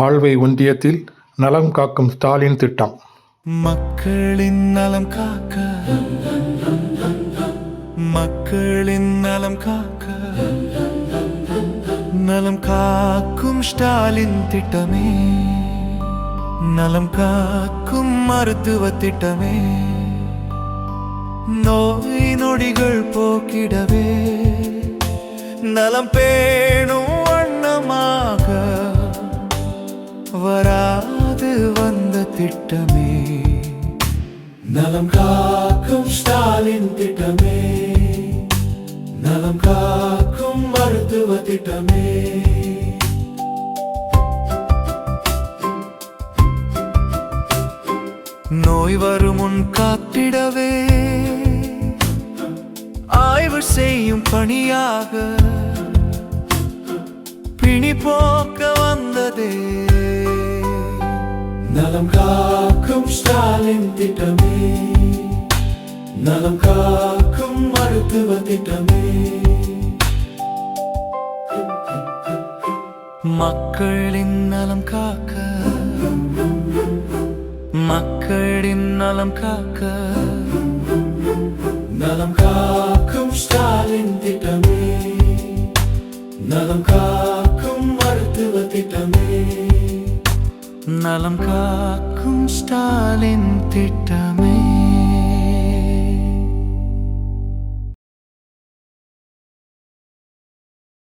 ஆழ்வை ஒன்றியத்தில் நலம் காக்கும் ஸ்டாலின் திட்டம். மக்களின் நலம் காக்க. மக்களின் நலம் காக்க. நலம் காக்கும் ஸ்டாலின் திட்டமே. நலம் காக்கும் மருத்துவ திட்டமே. நோய் நொடிகள் போக்கிடவே. நலம் பே திட்டமே. நலம் காக்கும் ஸ்டாலின் திட்டமே. நலம் காக்கும் மருத்துவ திட்டமே. நோய் வரும் முன் காத்திடவே. ஆய்வு செய்யும் பணியாக. பிணி போக்க வந்ததே. நலம் காக்கும் ஸ்டாலின் திட்டமே. நலம் காக்கும் மருத்துவ திட்டமே. மக்களின் நலம் காக்க. மக்களின் நலம் காக்க. நலம் காக்கும் ஸ்டாலின் திட்டமே. நலம் காக்கும் மருத்துவ திட்டமே. நலம் காக்கும் ஸ்டாலின் திட்டமே.